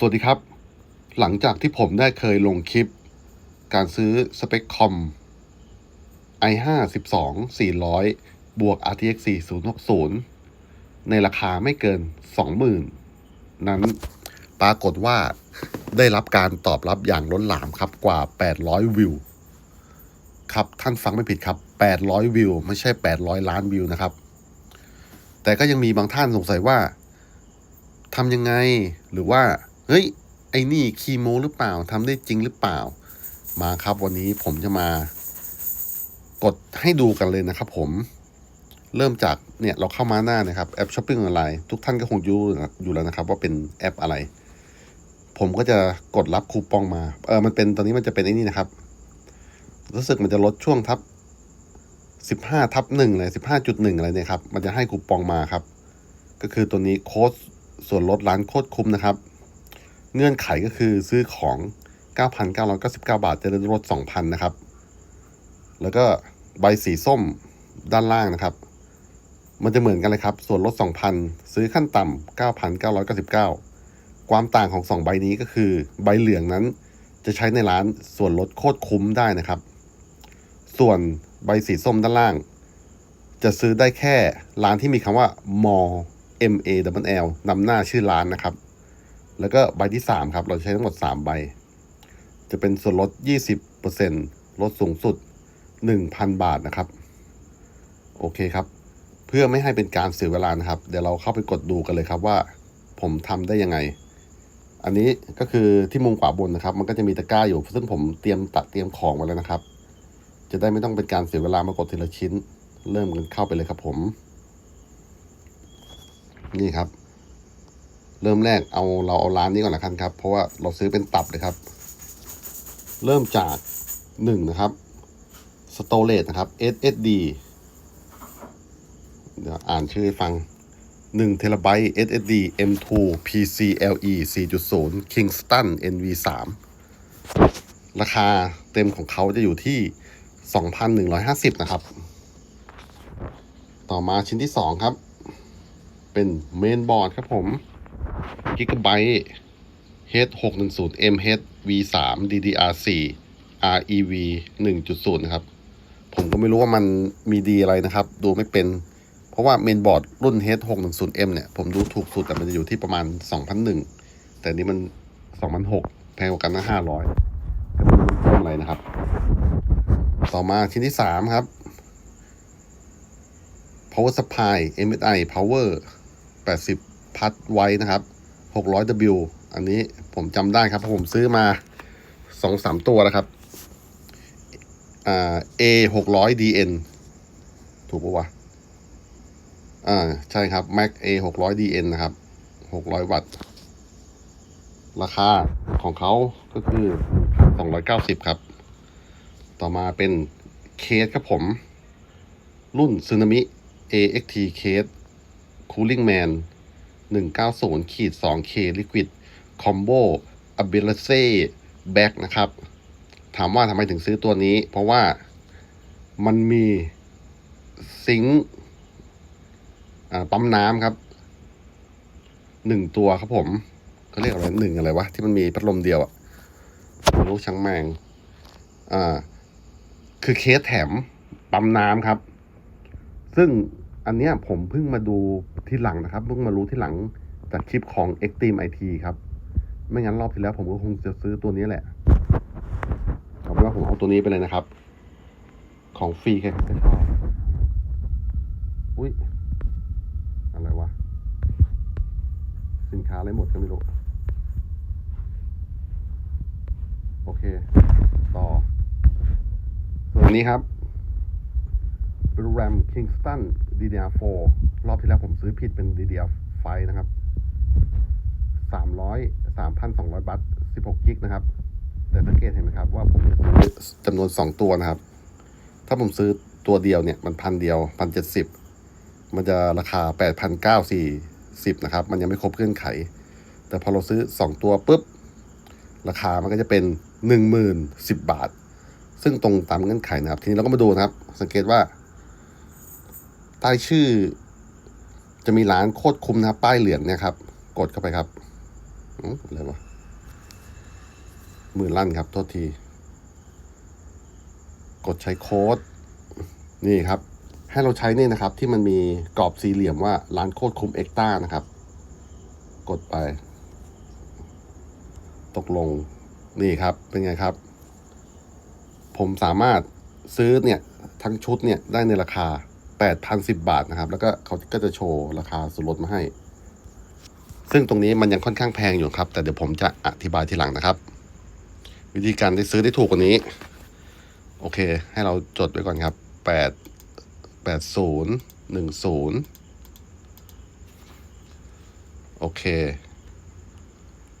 สวัสดีครับ หลังจากที่ผมได้เคยลงคลิป การซื้อสเปคคอม i5 12 400 บวก RTX 4060 ในราคาไม่เกิน 20,000 นั้นปรากฏว่าได้รับการตอบรับอย่างล้นหลามครับกว่า 800 วิว ครับท่านฟังไม่ผิดครับ 800 วิว ไม่ใช่ 800 ล้านวิวนะครับ แต่ก็ยังมีบางท่านสงสัยว่าทำยังไงหรือว่า เฮ้ย ไอ้นี่คีโมหรือเปล่าทำได้จริงหรือเปล่า มาครับวันนี้ผมจะมากดให้ดูกันเลยนะครับผม เริ่มจากเนี่ยเราเข้ามาหน้านะครับแอปช้อปปิ้งออนไลน์ทุกท่านก็คงรู้อยู่แล้วนะครับ ว่าเป็นแอปอะไร ผมก็จะกดรับคูปองมา เออมันเป็นตอนนี้มันจะเป็นไอ้นี่นะครับ รู้สึกมันจะลดช่วงทับสิบห้าทับหนึ่งเลยสิบห้าจุดหนึ่งอะไรเนี่ยครับ มันจะให้คูปองมาครับ ก็คือตัวนี้โค้ดส่วนลดร้านโคตรคุ้มนะครับ เงื่อนไขก็คือซื้อของ 9,999 บาทจะได้ลด2,000 นะครับ แล้วก็ใบสีส้มด้านล่างนะครับ มันจะเหมือนกันเลยครับ ส่วนลด 2,000 ซื้อขั้นต่ำ 9,999 ความต่างของ 2 ใบนี้ก็คือ ใบเหลืองนั้นจะใช้ในร้านส่วนลดโคตรคุ้มได้นะครับ ส่วนใบสีส้มด้านล่าง จะซื้อได้แค่ร้านที่มีคำว่า mall M A W L นำหน้าชื่อร้านนะครับ แล้วก็ใบที่ 3 ครับ เราใช้ทั้งหมด 3 ใบ จะเป็นส่วนลด 20%ลดสูงสุด 1,000 บาทนะครับ โอเคครับ เพื่อไม่ให้เป็นการเสียเวลานะครับ เดี๋ยวเราเข้าไปกดดูกันเลยครับว่า ผมทำได้ยังไง อันนี้ก็คือที่มุมขวาบนนะครับ มันก็จะมีตะกร้าอยู่ ซึ่งผมเตรียมตัดเตรียมของไว้แล้วนะครับ จะได้ไม่ต้องเป็นการเสียเวลามากดทีละชิ้น เริ่มกันเข้าไปเลยครับผม นี่ครับ เริ่มแรกเอาเราเอาร้านนี้ก่อนละกันครับ เพราะว่าเราซื้อเป็นตับเลยครับ เริ่มจากหนึ่งนะครับ storage นะครับ SSD เดี๋ยวอ่านชื่อให้ฟัง1 t b SSD M2 PCLE 4.0 Kingston NV3 ราคาเต็มของเขาจะอยู่ที่ 2,150 นะครับ ต่อมาชิ้นที่ 2 ครับ เป็นเมนบอร์ดครับผม Gigabyte H610 MH V3 DDR4 REV 1.0 นะครับ ผมก็ไม่รู้ว่ามันมีดีอะไรนะครับ ดูไม่เป็น เพราะว่าเมนบอร์ดรุ่น H610M เนี่ย ผมดูถูกสุดแต่มันจะอยู่ที่ประมาณ 2,001 แต่นี้มัน 2,006แพงกว่ากันนะ500ก็ไม่รู้เพิ่มอะไรนะครับ ต่อมาชิ้นที่ 3 ครับ power supply MSI power 80 พัดไว้นะครับ 600W อันนี้ผมจำได้ครับเพราะผมซื้อมา 2-3 ตัวนะครับ อ่า A 600 DN ถูกปะวะ อ่า ใช่ครับ Mac A 600 DN นะครับ 600 วัตต์ ราคาของเขาก็คือ 290 ครับ ต่อมาเป็นเคสครับผม รุ่นซึนามิ AXT Case Cooling Man 190ขีด 2K Liquid Combo a b i l a c e Back นะครับ ถามว่าทำไมถึงซื้อตัวนี้ เพราะว่ามันมีซิงค์ปั๊มน้ำครับหนึ่งตัวครับผมเขาเรียกอะไรหนึ่งอะไรวะ ที่มันมีพัดลมเดียวอะไม่รู้ช่างแมงอ่าคือเคสแถมปั๊มน้ำครับ ซึ่ง อันเนี้ยผมเพิ่งมาดูที่หลังนะครับเพิ่งมารู้ที่หลังจากคลิปของ Extreme IT ครับ ไม่งั้นรอบที่แล้วผมก็คงจะซื้อตัวนี้แหละเอาเป็นว่าผมเอาตัวนี้ไปเลยนะครับ ของฟรีใครๆก็ชอบอุ้ยอะไรวะ สินค้าอะไรหมดก็ไม่รู้โอเค ต่อ ส่วนนี้ครับ RAM Kingston DDR4 รอบที่แล้วผมซื้อผิดเป็น DDR5 นะครับ 300 3,200 บัต16 กิกนะครับ แต่สังเกตเห็นไหมครับว่าผมซื้อจำนวน 2 ตัวนะครับ ถ้าผมซื้อตัวเดียวเนี่ยมันพันเดียวพันเจ็ดสิบมันจะราคา8,940นะครับ มันยังไม่ครบเงื่อนไข แต่พอเราซื้อ 2 ตัวปุ๊บ ราคามันก็จะเป็น 10,010 บาท ซึ่งตรงตามเงื่อนไขนะครับ ทีนี้เราก็มาดูนะครับ สังเกตว่า ใต้ชื่อ จะมีร้านโคตรคุ้มนะครับป้ายเหลืองเนี่ยครับ กดเข้าไปครับอืมอะไรวะมือลั่นครับ โทษที กดใช้โค้ด นี่ครับ ให้เราใช้นี่นะครับ ที่มันมีกรอบสี่เหลี่ยมว่าร้านโคตรคุ้มเอ็กต้านะครับ กดไป ตกลง นี่ครับ เป็นไงครับ ผมสามารถซื้อเนี่ย ทั้งชุดเนี่ย ได้ในราคา 8,010 บาทนะครับ แล้วก็เขาก็จะโชว์ราคาส่วนลดมาให้ ซึ่งตรงนี้มันยังค่อนข้างแพงอยู่ครับ แต่เดี๋ยวผมจะอธิบายทีหลังนะครับ วิธีการได้ซื้อได้ถูกกว่านี้ โอเค ให้เราจดไว้ก่อนครับ 8 80 10 โอเค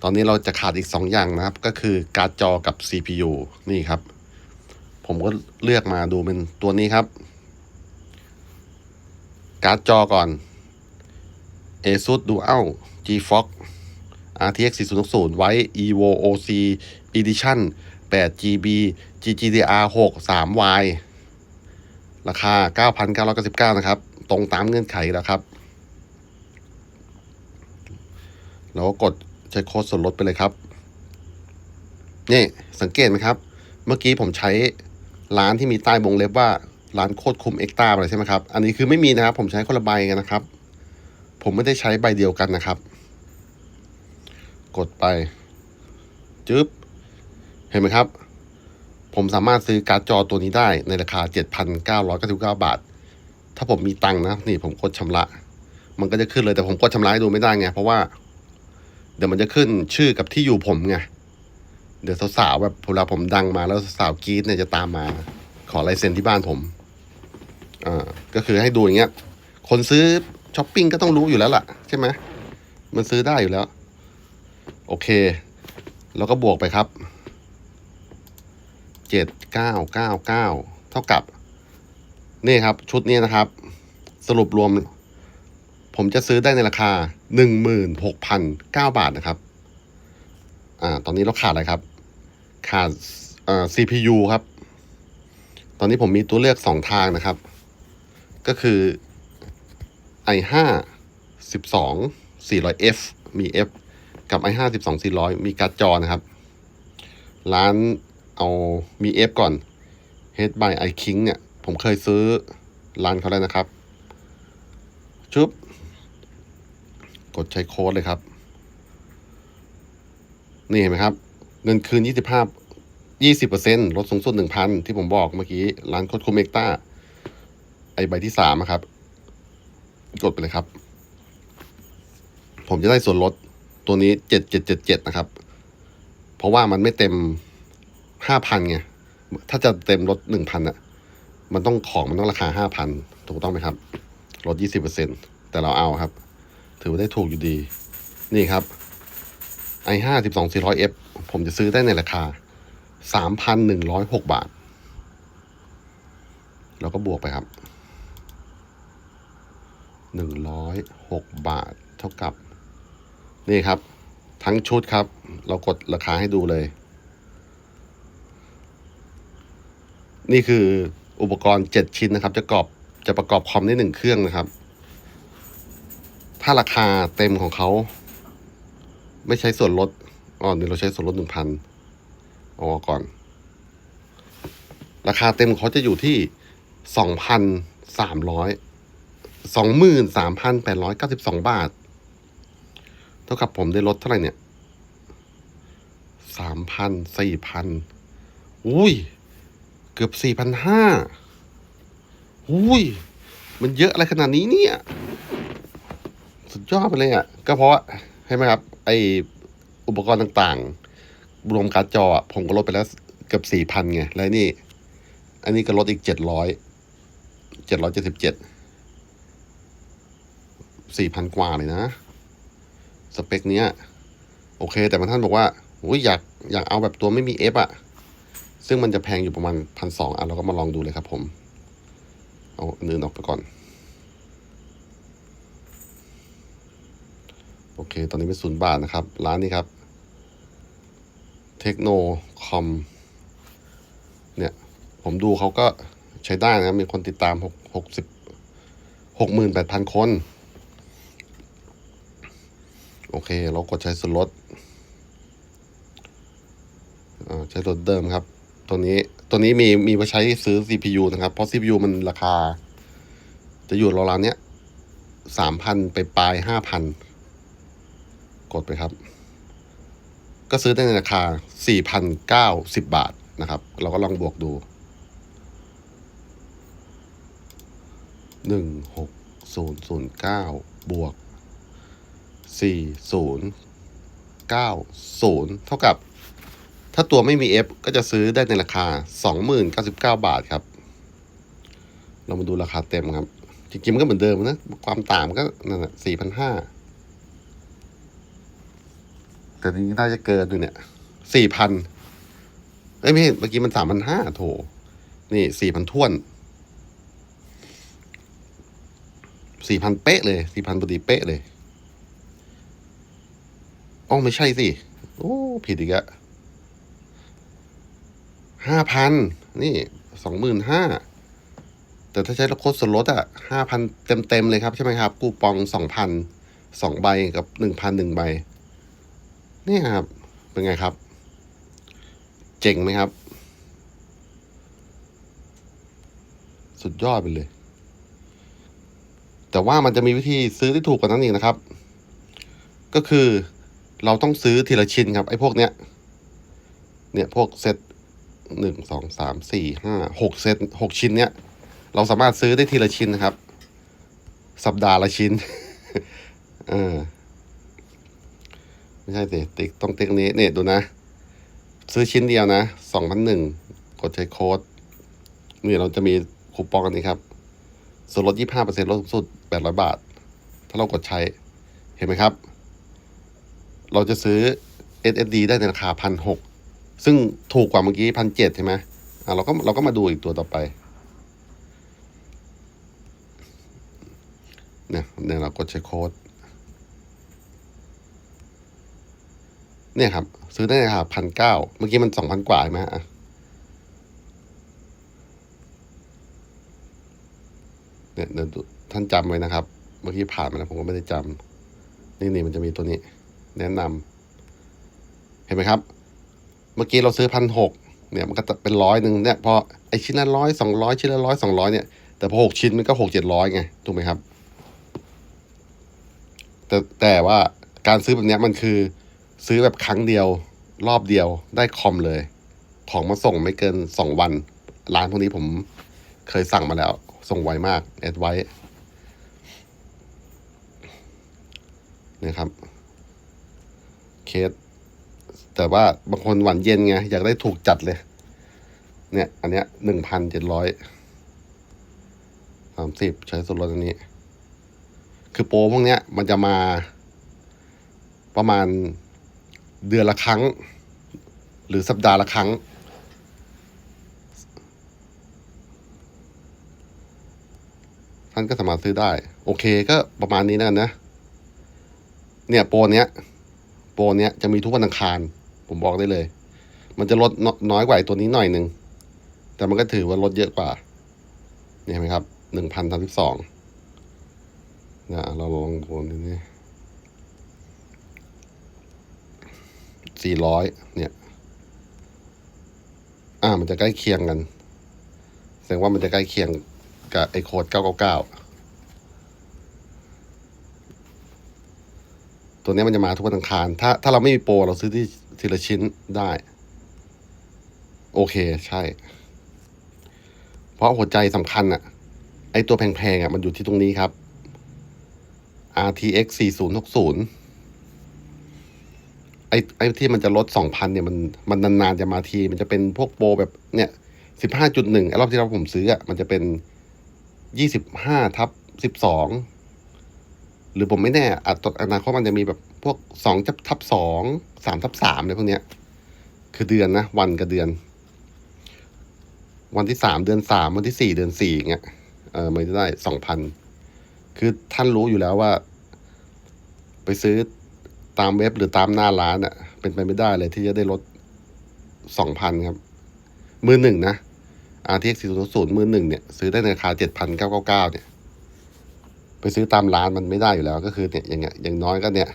ตอนนี้เราจะขาดอีก 2 อย่างนะครับ ก็คือการ์ดจอกับ CPU นี่ครับ ผมก็เลือกมาดูเป็นตัวนี้ครับ การ์ดจอก่อน ASUS Dual GeForce RTX 4060ไว้ Evo OC Edition 8GB GDDR 6 3Y ราคา 9,999 นะครับ ตรงตามเงื่อนไขแล้วครับเราก็กดใช้โค้ดส่วนลดไปเลยครับ นี่ สังเกตไหมครับ เมื่อกี้ผมใช้ร้านที่มีใต้วงเล็บว่า ร้านโคตรคุ้มเอ็กตาอะไรใช่ไหมครับ อันนี้คือไม่มีนะครับ ผมใช้คนละใบกันนะครับ ผมไม่ได้ใช้ใบเดียวกันนะครับ กดไปจึ๊บ เห็นไหมครับ ผมสามารถซื้อการ์ดจอตัวนี้ได้ในราคา 7,999 บาท ถ้าผมมีตังค์นะ นี่ผมกดชำระ มันก็จะขึ้นเลยแต่ผมกดชำระให้ดูไม่ได้ไง เพราะว่า เดี๋ยวมันจะขึ้นชื่อกับที่อยู่ผมไง เดี๋ยวสาวๆแบบเวลาผมดังมาแล้วสาวกรีดเนี่ยจะตามมาขอลายเซ็นที่บ้านผม อ่าก็คือให้ดูอย่างเงี้ย คนซื้อช้อปปิ้งก็ต้องรู้อยู่แล้วล่ะ ใช่ไหมมันซื้อได้อยู่แล้ว โอเค แล้วก็บวกไปครับเจ็ดเก้าเก้าเก้าเท่ากับ นี่ครับ ชุดนี้นะครับ สรุปรวม ผมจะซื้อได้ในราคาหนึ่งหมื่นหกพันเก้าบาทนะครับ อ่า ตอนนี้เราขาดอะไรครับ ขาดอ่า CPU ครับ ตอนนี้ผมมีตัวเลือกสองทางนะครับ ก็คือ i5 12 400F มี F กับ i5 12 400 มีการ์ดจอนะครับ ร้านเอามี F ก่อน Head by iKing เนี่ย ผมเคยซื้อร้านเขาแล้วนะครับ ชุบ กดใช้โค้ดเลยครับ นี่เห็นไหมครับ เงินคืน 25 20%ลดสูงสุด1,000 ที่ผมบอกเมื่อกี้ ร้านโคตรคูเมกต้า ไอใบที่สามอะครับ กดไปเลยครับ ผมจะได้ส่วนลดตัวนี้7777นะครับ เพราะว่ามันไม่เต็ม5,000ไงถ้าจะเต็มลด1,000อะมันต้องของมันต้องราคา5,000ถูกต้องไหมครับ ลดยี่สิบเปอร์เซ็นแต่เราเอาครับ ถือว่าได้ถูกอยู่ดี นี่ครับ i5 12 400F ผมจะซื้อได้ในราคา3,106บาท แล้วก็บวกไปครับ 106 บาทเท่ากับ นี่ครับ ทั้งชุดครับ เรากดราคาให้ดูเลย นี่คืออุปกรณ์ 7 ชิ้นนะครับ จะกรอบจะประกอบคอมได้หนึ่งเครื่องนะครับ ถ้าราคาเต็มของเขา ไม่ใช้ส่วนลดอ๋อเดี๋ยวเราใช้ส่วนลดหนึ่งพันออกก่อน ราคาเต็มเขาจะอยู่ที่สองพันสามร้อย สองหมื่นสามพันแปดร้อยเก้าสิบสองบาท เท่ากับผมได้ลดเท่าไหร่เนี่ยสามพันสี่พันอุ้ย เกือบสี่พันห้าอุ้ย มันเยอะอะไรขนาดนี้เนี่ย สุดยอดไปเลยอะ ก็เพราะว่าใช่ไหมครับ ไออุปกรณ์ต่างๆ รวมการ์ดจอผมก็ลดไปแล้วเกือบสี่พันไง แล้วนี่ อันนี้ก็ลดอีกเจ็ดร้อยเจ็ดร้อยเจ็ดสิบเจ็ด สี่พันกว่าเลยนะ สเปคเนี้ย โอเค แต่บางท่านบอกว่าโอ้ยอยากอยากเอาแบบตัวไม่มีเอฟอะซึ่งมันจะแพงอยู่ประมาณพันสองอะเราก็มาลองดูเลยครับผม เอาอันอื่นออกไปก่อน โอเค ตอนนี้เป็นศูนย์บาทนะครับ ร้านนี้ครับ เทคโนคอมเนี่ย ผมดูเขาก็ใช้ได้นะ มีคนติดตามหกหกสิบหกหมื่นแปดพันคน โอเค เรากดใช้ส่วนลดอ่าใช้ตัวเดิมครับ ตัวนี้ตัวนี้มีมีไว้ใช้ซื้อ CPU นะครับ เพราะ CPU มันราคา จะอยู่ราวๆเนี้ยสามพันไปปลายห้าพันกดไปครับ ก็ซื้อได้ในราคาสี่พันเก้าสิบบาทนะครับ เราก็ลองบวกดูหนึ่งหกศูนย์ศูนย์เก้าบวก สี่ศูนย์เก้าศูนย์เท่ากับ ถ้าตัวไม่มี F ก็จะซื้อได้ในราคา2099บาทครับ เรามาดูราคาเต็มครับ จริงๆมันก็เหมือนเดิมนะ ความต่างก็นั่นแหละ4,500แต่นี้น่าจะเกินอยู่เนี่ย4,000เอ้ยไม่เห็นเมื่อกี้มัน3,500โถ นี่4,000ท้วน4,000เป๊ะเลย4,000พอดีเป๊ะเลย อ๋อไม่ใช่สิ โอ้ ผิดอีกอะห้าพันนี่สองหมื่นห้าแต่ถ้าใช้โค้ดส่วนลดอะห้าพันเต็มเต็มเลยครับ ใช่ไหมครับ กูปองสองพันสองใบกับหนึ่งพันหนึ่งใบนี่ครับ เป็นไงครับ เจ๋งไหมครับ สุดยอดไปเลย แต่ว่ามันจะมีวิธีซื้อที่ถูกกว่านั้นอีกนะครับ ก็คือ เราต้องซื้อทีละชิ้นครับ ไอ้พวกเนี้ย เนี่ยพวกเซตหนึ่งสองสามสี่ห้าหกเซตหกชิ้นเนี้ย เราสามารถซื้อได้ทีละชิ้นนะครับ สัปดาห์ละชิ้น เออไม่ใช่สิติ๊กต้องติ๊กนี้เนี่ยดูนะ ซื้อชิ้นเดียวนะสองพันหนึ่งกดใช้โค้ดนี่เราจะมีคูปองอันนี้ครับ ส่วนลดยี่ห้าเปอร์เซ็นต์ลดสูงสุดแปดร้อยบาท ถ้าเรากดใช้เห็นไหมครับ เราจะซื้อ SSD ได้ในราคาพันหกซึ่งถูกกว่าเมื่อกี้พันเจ็ดใช่ไหมอ่าเราก็เราก็มาดูอีกตัวต่อไปเนี่ยเนี่ยเรากดใช้โค้ดเนี่ยครับ ซื้อได้ในราคาพันเก้าเมื่อกี้มันสองพันกว่าใช่ไหมอะเนี่ยเดี๋ยวท่านจำไว้นะครับ เมื่อกี้ผ่านมาแล้วผมก็ไม่ได้จำนี่นี่มันจะมีตัวนี้ แนะนำเห็นไหมครับ เมื่อกี้เราซื้อพันหกเนี่ยมันก็จะเป็นร้อยหนึ่งเนี่ยพอไอชิ้นละร้อยสองร้อยชิ้นละร้อยสองร้อยเนี่ยแต่พอหกชิ้นมันก็หกเจ็ดร้อยไงถูกไหมครับ แต่แต่ว่าการซื้อแบบเนี้ยมันคือซื้อแบบครั้งเดียว รอบเดียวได้คอมเลย ของมาส่งไม่เกินสองวัน ร้านพวกนี้ผมเคยสั่งมาแล้ว ส่งไวมากแอดไว้เนี่ยครับ เคส แต่ว่าบางคนหวานเย็นไง อยากได้ถูกจัดเลย เนี่ย อันเนี้ยหนึ่งพันเจ็ดร้อยสามสิบใช้ส่วนลดอันนี้ คือโปรพวกเนี้ย มันจะมา ประมาณเดือนละครั้ง หรือสัปดาห์ละครั้งท่านก็สามารถซื้อได้ โอเคก็ประมาณนี้นะนะ เนี่ยโปรเนี้ย ปรเนี้ยจะมีทุกวันอังคาร ผมบอกได้เลย มันจะลดน้อยกว่าตัวนี้หน่อยหนึ่ง แต่มันก็ถือว่าลดเยอะกว่า เนี่ยเห็นไหมครับหนึ่งพันสามสิบสองนะเราลองดูนี่สี่ร้อยเนี่ย อ่า มันจะใกล้เคียงกัน แสดงว่ามันจะใกล้เคียงกับไอโคดเก้าเก้าเก้า ตัวนี้มันจะมาทุกวันอังคาร ถ้าถ้าเราไม่มีโปรเราซื้อที่ทีละชิ้นได้ โอเคใช่ เพราะหัวใจสำคัญอะไอตัวแพงๆอะมันอยู่ที่ตรงนี้ครับ RTX 4060 ไอไอที่มันจะลด 2,000 เนี่ยมันมันนานๆจะมาที มันจะเป็นพวกโปรแบบเนี่ย15.1ไอรอบที่เราผมซื้ออะมันจะเป็น 25ทับ12 หรือผมไม่แน่อาจตอนาคตมันจะมีแบบพวกสองทับสองสามทับสามอะไรพวกเนี้ย คือเดือนนะ วันกับเดือน วันที่สามเดือนสามวันที่สี่เดือนสี่เงี้ยเออมันจะได้สองพันคือท่านรู้อยู่แล้วว่า ไปซื้อตามเว็บหรือตามหน้าร้านอะ่ะ เป็นไปไม่ได้เลยที่จะได้ลดสองพันครับ มือหนึ่งนะ RTX 4060มือหนึ่งเนี่ย ซื้อได้ในราคาเจ็ดพันเก้าเก้าเก้าเนี่ย ไปซื้อตามร้านมันไม่ได้อยู่แล้ว ก็คือเนี่ยอย่างเงี้ยอย่างน้อยก็เนี่ย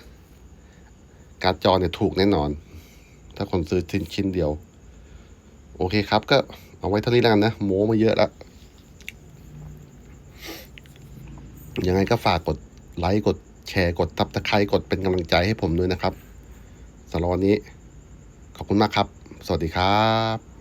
การ์ดจอเนี่ยถูกแน่นอน ถ้าคนซื้อชิ้นชิ้นเดียว โอเคครับ ก็เอาไว้เท่านี้แล้วกันนะโม้มาเยอะแล้วยังไงก็ฝากกดไลค์กดแชร์กดตับตะไคร้กดเป็นกำลังใจให้ผมด้วยนะครับสำหรับวันนี้ ขอบคุณมากครับ สวัสดีครับ